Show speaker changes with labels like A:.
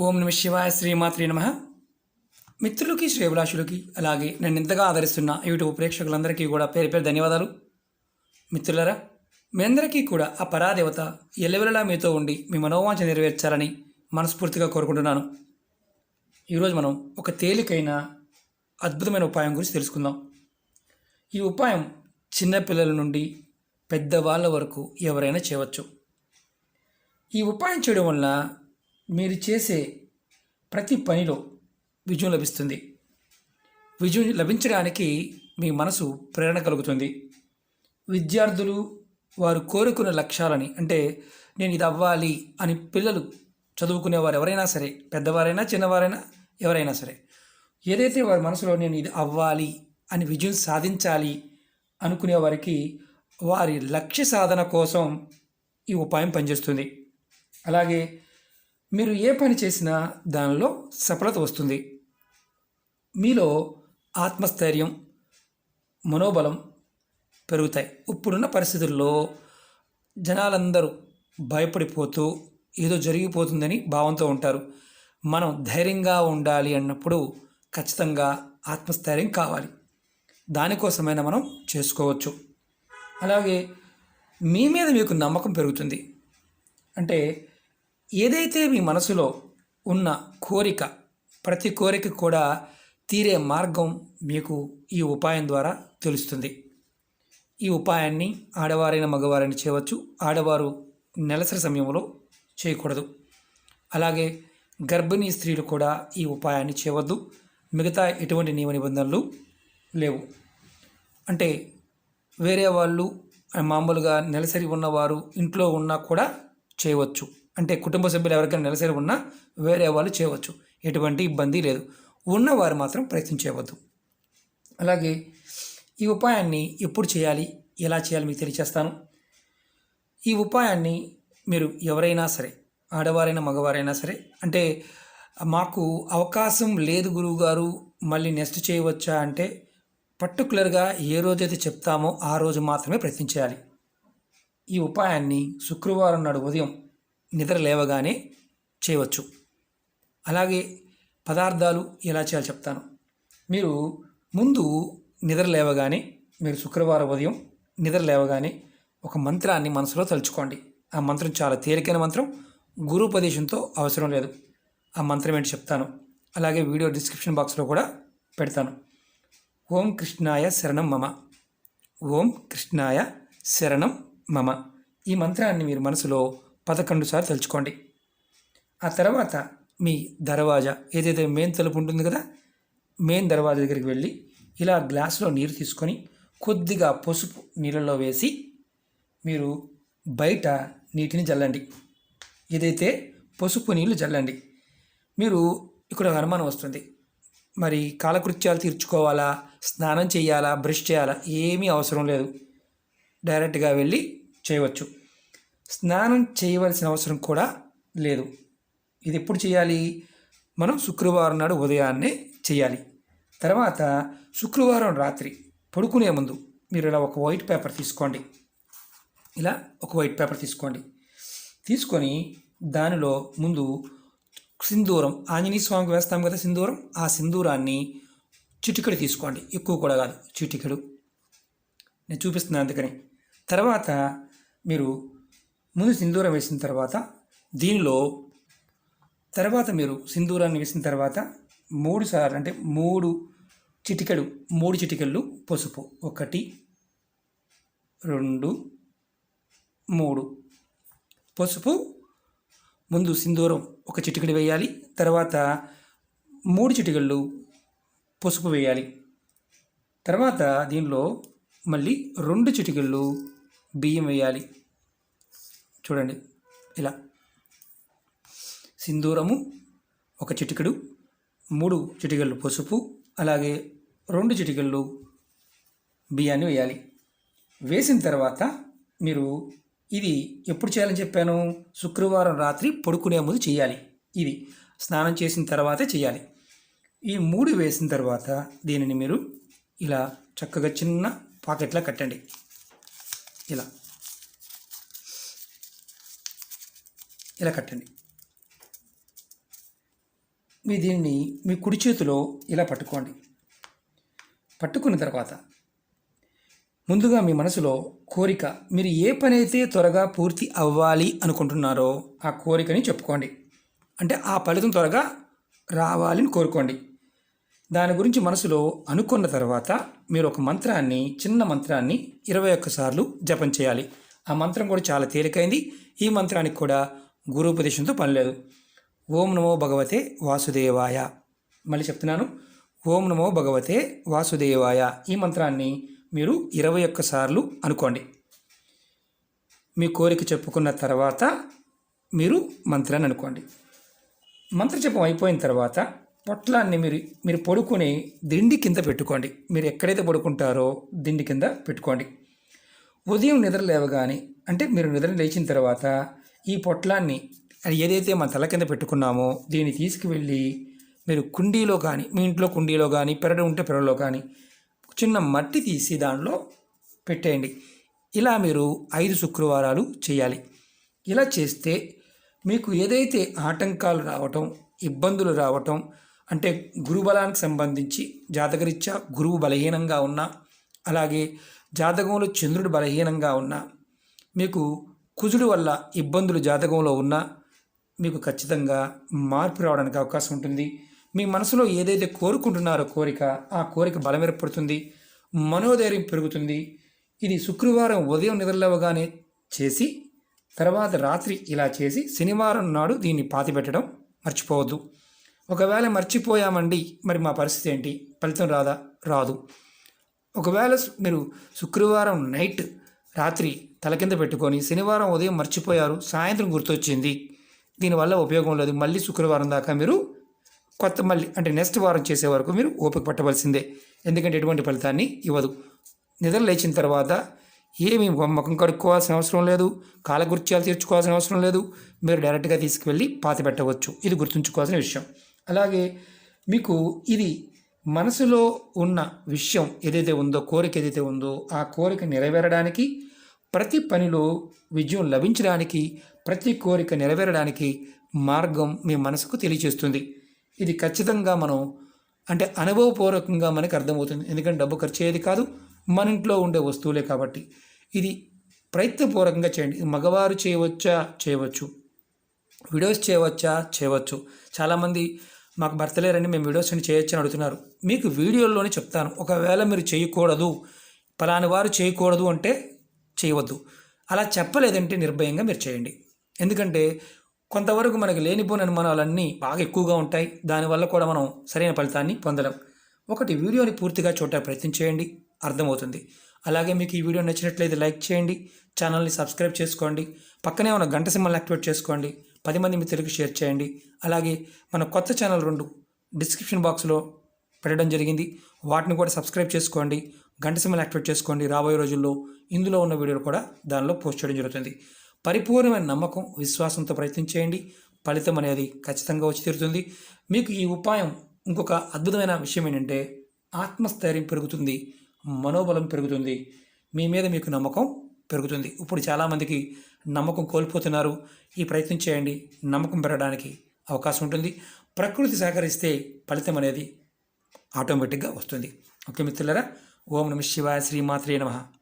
A: ఓం నమ శివాయ శ్రీమాత్రి నమ. మిత్రులకి శ్రేభిలాషులకి అలాగే నన్ను ఇంతగా ఆదరిస్తున్న యూట్యూబ్ ప్రేక్షకులందరికీ కూడా పేరు పేరు ధన్యవాదాలు. మిత్రులరా మీ అందరికీ కూడా ఆ పరాదేవత ఎల్లవెల్లలా మీతో ఉండి మీ మనోవాంఛ నెరవేర్చాలని మనస్ఫూర్తిగా కోరుకుంటున్నాను. ఈరోజు మనం ఒక తేలికైన అద్భుతమైన ఉపాయం గురించి తెలుసుకుందాం. ఈ ఉపాయం చిన్నపిల్లల నుండి పెద్దవాళ్ళ వరకు ఎవరైనా చేయవచ్చు. ఈ ఉపాయం చేయడం వల్ల మీరు చేసే ప్రతి పనిలో విజయం లభిస్తుంది. విజయం లభించడానికి మీ మనసు ప్రేరణ కలుగుతుంది. విద్యార్థులు వారు కోరుకున్న లక్ష్యాలని అంటే నేను ఇది అవ్వాలి అని పిల్లలు చదువుకునేవారు ఎవరైనా సరే పెద్దవారైనా చిన్నవారైనా ఎవరైనా సరే ఏదైతే వారి మనసులో నేను ఇది అవ్వాలి అని విజయం సాధించాలి అనుకునే వారికి వారి లక్ష్య సాధన కోసం ఈ ఉపాయం పనిచేస్తుంది. అలాగే మీరు ఏ పని చేసినా దానిలో సఫలత వస్తుంది. మీలో ఆత్మస్థైర్యం మనోబలం పెరుగుతాయి. ఇప్పుడున్న పరిస్థితుల్లో జనాలందరూ భయపడిపోతూ ఏదో జరిగిపోతుందని భావంతో ఉంటారు. మనం ధైర్యంగా ఉండాలి అన్నప్పుడు ఖచ్చితంగా ఆత్మస్థైర్యం కావాలి. దానికోసమైనా మనం చేసుకోవచ్చు. అలాగే మీ మీద మీకు నమ్మకం పెరుగుతుంది. అంటే ఏదైతే మీ మనసులో ఉన్న కోరిక ప్రతి కోరిక కూడా తీరే మార్గం మీకు ఈ ఉపాయం ద్వారా తెలుస్తుంది. ఈ ఉపాయాన్ని ఆడవారైన మగవారైన చేయవచ్చు. ఆడవారు నెలసరి సమయంలో చేయకూడదు. అలాగే గర్భిణీ స్త్రీలు కూడా ఈ ఉపాయాన్ని చేయవద్దు. మిగతా ఎటువంటి నియమ నిబంధనలు లేవు. అంటే వేరే వాళ్ళు మామూలుగా నెలసరి ఉన్నవారు ఇంట్లో ఉన్నా కూడా చేయవచ్చు. అంటే కుటుంబ సభ్యులు ఎవరికైనా నెలసరి ఉన్నా వేరే వాళ్ళు చేయవచ్చు. ఎటువంటి ఇబ్బంది లేదు. ఉన్నవారు మాత్రం ప్రయత్నం చేయవద్దు. అలాగే ఈ ఉపాయాన్ని ఎప్పుడు చేయాలి? ఎలా చేయాలి? మీకు తెలియచేస్తాను. ఈ ఉపాయాన్ని మీరు ఎవరైనా సరే ఆడవారైనా మగవారైనా సరే అంటే మాకు అవకాశం లేదు గురువుగారు మళ్ళీ నెక్స్ట్ చేయవచ్చా అంటే పర్టికులర్గా ఏ రోజైతే చెప్తామో ఆ రోజు మాత్రమే ప్రయత్నించాలి ఈ ఉపాయాన్ని శుక్రవారం నాడు ఉదయం నిద్ర లేవగానే చేయవచ్చు. అలాగే పదార్థాలు ఎలా చేయాలో చెప్తాను. మీరు ముందు నిద్ర లేవగానే మీరు శుక్రవారం ఉదయం నిద్ర లేవగానే ఒక మంత్రాన్ని మనసులో తలుచుకోండి. ఆ మంత్రం చాలా తేలికైన మంత్రం గురుపదేశంతో అవసరం లేదు. ఆ మంత్రం ఏంటి చెప్తాను. అలాగే వీడియో డిస్క్రిప్షన్ బాక్స్లో కూడా పెడతాను. ఓం కృష్ణాయ శరణం మమ. ఓం కృష్ణాయ శరణం మమ. ఈ మంత్రాన్ని మీరు మనసులో పదకొండు సార్లు తలుచుకోండి. ఆ తర్వాత మీ దర్వాజా ఏదైతే మెయిన్ తలుపు ఉంటుంది కదా మెయిన్ దర్వాజా దగ్గరికి వెళ్ళి ఇలా గ్లాసులో నీరు తీసుకొని కొద్దిగా పసుపు నీళ్ళలో వేసి మీరు బయట నీటిని చల్లండి ఏదైతే పసుపు నీళ్ళు చల్లండి మీరు ఇక్కడ ఒక అనుమానం వస్తుంది. మరి కాలకృత్యాలు తీర్చుకోవాలా స్నానం చేయాలా బ్రష్ చేయాలా ఏమీ అవసరం లేదు. డైరెక్ట్గా వెళ్ళి చేయవచ్చు. స్నానం చేయవలసిన అవసరం కూడా లేదు. ఇది ఎప్పుడు చేయాలి? మనం శుక్రవారం నాడు ఉదయాన్నే చేయాలి. తర్వాత శుక్రవారం రాత్రి పడుకునే ముందు మీరు ఇలా ఒక వైట్ పేపర్ తీసుకోండి. ఇలా ఒక వైట్ పేపర్ తీసుకోండి. తీసుకొని దానిలో ముందు సింధూరం ఆంజనేయ స్వామికి వేస్తాం కదా సింధూరం ఆ సింధూరాన్ని చిటికెడు తీసుకోండి. ఎక్కువ కూడా కాదు చిటికెడు. నేను చూపిస్తున్నాను అందుకని. తర్వాత మీరు ముందు సింధూరం వేసిన తర్వాత దీనిలో తర్వాత మీరు సింధూరాన్ని వేసిన తర్వాత మూడు సార్లు అంటే మూడు చిటికెడు మూడు చిటికెళ్ళు పసుపు. ఒకటి రెండు మూడు. పసుపు ముందు సింధూరం ఒక చిటికెడు వేయాలి తర్వాత మూడు చిటికెళ్ళు పసుపు వేయాలి. తర్వాత దీనిలో మళ్ళీ రెండు చిటికెళ్ళు బియ్యం వేయాలి. చూడండి. ఇలా. సింధూరము ఒక చిటికెడు మూడు చిటికెళ్ళు పసుపు అలాగే రెండు చిటికెళ్ళు బియ్యాన్ని వేయాలి. వేసిన తర్వాత మీరు ఇది ఎప్పుడు చేయాలని చెప్పాను? శుక్రవారం రాత్రి పడుకునే ముందు చేయాలి. ఇది స్నానం చేసిన తర్వాతే చేయాలి. ఈ మూడు వేసిన తర్వాత దీనిని మీరు ఇలా చక్కగా చిన్న పాకెట్లా కట్టండి. ఇలా. ఇలా కట్టండి. మీ దీన్ని మీ కుడి చేతిలో ఇలా పట్టుకోండి. పట్టుకున్న తర్వాత ముందుగా మీ మనసులో కోరిక మీరు ఏ పని అయితే త్వరగా పూర్తి అవ్వాలి అనుకుంటున్నారో ఆ కోరికని చెప్పుకోండి. అంటే ఆ ఫలితం త్వరగా రావాలని కోరుకోండి. దాని గురించి మనసులో అనుకున్న తర్వాత మీరు ఒక మంత్రాన్ని చిన్న మంత్రాన్ని ఇరవై ఒక్కసార్లు జపం చేయాలి. ఆ మంత్రం కూడా చాలా తేలికైంది. ఈ మంత్రానికి కూడా గురుపదేశంతో పనిలేదు ఓం నమో భగవతే వాసుదేవాయ. మళ్ళీ చెప్తున్నాను. ఓం నమో భగవతే వాసుదేవాయ. ఈ మంత్రాన్ని మీరు ఇరవై ఒక్కసార్లు అనుకోండి. మీ కోరిక చెప్పుకున్న తర్వాత మీరు మంత్రాన్ని అనుకోండి. మంత్రజపం అయిపోయిన తర్వాత పొట్లాన్ని మీరు మీరు పడుకుని దిండి కింద పెట్టుకోండి. మీరు ఎక్కడైతే పడుకుంటారో దిండి కింద పెట్టుకోండి. ఉదయం నిద్ర లేవగానే అంటే మీరు నిద్ర లేచిన తర్వాత ఈ పొట్లాన్ని అది ఏదైతే మన తల కింద పెట్టుకున్నామో దీన్ని తీసుకువెళ్ళి మీరు కుండీలో కానీ మీ ఇంట్లో కుండీలో కానీ పెరడు ఉంటే పెరడులో కానీ చిన్న మట్టి తీసి దానిలో పెట్టేయండి. ఇలా మీరు ఐదు శుక్రవారాలు చేయాలి. ఇలా చేస్తే మీకు ఏదైతే ఆటంకాలు రావటం ఇబ్బందులు రావటం అంటే గురుబలానికి సంబంధించి జాతకరీత్యా గురువు బలహీనంగా ఉన్నా అలాగే జాతకంలో చంద్రుడు బలహీనంగా ఉన్నా మీకు కుజుడు వల్ల ఇబ్బందులు జాతకంలో ఉన్నా మీకు ఖచ్చితంగా మార్పు రావడానికి అవకాశం ఉంటుంది. మీ మనసులో ఏదైతే కోరుకుంటున్నారో కోరిక ఆ కోరిక బలమేర్పడుతుంది. మనోధైర్యం పెరుగుతుంది. ఇది శుక్రవారం ఉదయం నిద్రలేవగానే చేసి తర్వాత రాత్రి ఇలా చేసి శనివారం నాడు దీన్ని పాతిపెట్టడం మర్చిపోవద్దు. ఒకవేళ మర్చిపోయామండి మరి మా పరిస్థితి ఏంటి? ఫలితం రాదా? రాదు. ఒకవేళ మీరు శుక్రవారం నైట్ రాత్రి తల కింద పెట్టుకొని శనివారం ఉదయం మర్చిపోయారు సాయంత్రం గుర్తొచ్చింది. దీనివల్ల ఉపయోగం లేదు. మళ్ళీ శుక్రవారం దాకా మీరు కొత్త మళ్ళీ అంటే నెక్స్ట్ వారం చేసే వరకు మీరు ఓపిక పట్టవలసిందే. ఎందుకంటే ఎటువంటి ఫలితాన్ని ఇవ్వదు. నిద్ర లేచిన తర్వాత ఏమి ముఖం కడుక్కోవాల్సిన అవసరం లేదు. కాలకృత్యాలు తీర్చుకోవాల్సిన అవసరం లేదు. మీరు డైరెక్ట్గా తీసుకువెళ్ళి పాతి పెట్టవచ్చు. ఇది గుర్తుంచుకోవాల్సిన విషయం. అలాగే మీకు ఇది మనసులో ఉన్న విషయం ఏదైతే ఉందో కోరిక ఏదైతే ఉందో ఆ కోరిక నెరవేరడానికి ప్రతి పనిలో విజయం లభించడానికి ప్రతి కోరిక నెరవేరడానికి మార్గం మీ మనసుకు తెలియచేస్తుంది. ఇది ఖచ్చితంగా మనం అంటే అనుభవపూర్వకంగా మనకు అర్థమవుతుంది. ఎందుకంటే డబ్బు ఖర్చు అయ్యేది కాదు మన ఇంట్లో ఉండే వస్తువులే కాబట్టి. ఇది ప్రయత్నపూర్వకంగా చేయండి. మగవారు చేయవచ్చా? చేయవచ్చు. వీడియోస్ చేయవచ్చా? చేయవచ్చు. చాలామంది మాకు భర్త లేరని మేము వీడియోస్ అని చేయొచ్చు అని అడుగుతున్నారు. మీకు వీడియోల్లోనే చెప్తాను. ఒకవేళ మీరు చేయకూడదు పలాని వారు చేయకూడదు అంటే చేయవద్దు. అలా చెప్పలేదంటే నిర్భయంగా మీరు చేయండి. ఎందుకంటే కొంతవరకు మనకి లేనిపోని అనుమానాలన్నీ బాగా ఎక్కువగా ఉంటాయి. దానివల్ల కూడా మనం సరైన ఫలితాన్ని పొందడం ఒకటి వీడియోని పూర్తిగా చూడటానికి ప్రయత్నం చేయండి. అర్థమవుతుంది. అలాగే మీకు ఈ వీడియో నచ్చినట్లయితే లైక్ చేయండి. ఛానల్ని సబ్స్క్రైబ్ చేసుకోండి. పక్కనే ఉన్న గంట సింబల్ యాక్టివేట్ చేసుకోండి. పది మంది మిత్రులకు షేర్ చేయండి. అలాగే మన కొత్త ఛానల్ రెండు డిస్క్రిప్షన్ బాక్స్లో పెట్టడం జరిగింది. వాటిని కూడా సబ్స్క్రైబ్ చేసుకోండి. గంట సింబల్ యాక్టివేట్ చేసుకోండి. రాబోయే రోజుల్లో ఇందులో ఉన్న వీడియోలు కూడా దానిలో పోస్ట్ చేయడం జరుగుతుంది. పరిపూర్ణమైన నమ్మకం విశ్వాసంతో ప్రయత్నం చేయండి. ఫలితం అనేది ఖచ్చితంగా వచ్చి తీరుతుంది. మీకు ఈ ఉపాయం ఇంకొక అద్భుతమైన విషయం ఏంటంటే ఆత్మస్థైర్యం పెరుగుతుంది. మనోబలం పెరుగుతుంది. మీ మీద మీకు నమ్మకం పెరుగుతుంది. ఇప్పుడు చాలామందికి నమ్మకం కోల్పోతున్నారు. ఈ ప్రయత్నం చేయండి. నమ్మకం పెరగడానికి అవకాశం ఉంటుంది. ప్రకృతి సహకరిస్తే ఫలితం అనేది ఆటోమేటిక్గా వస్తుంది. ఓకే మిత్రులరా ఓం నమ శివాయ శ్రీమాత్రే నమః.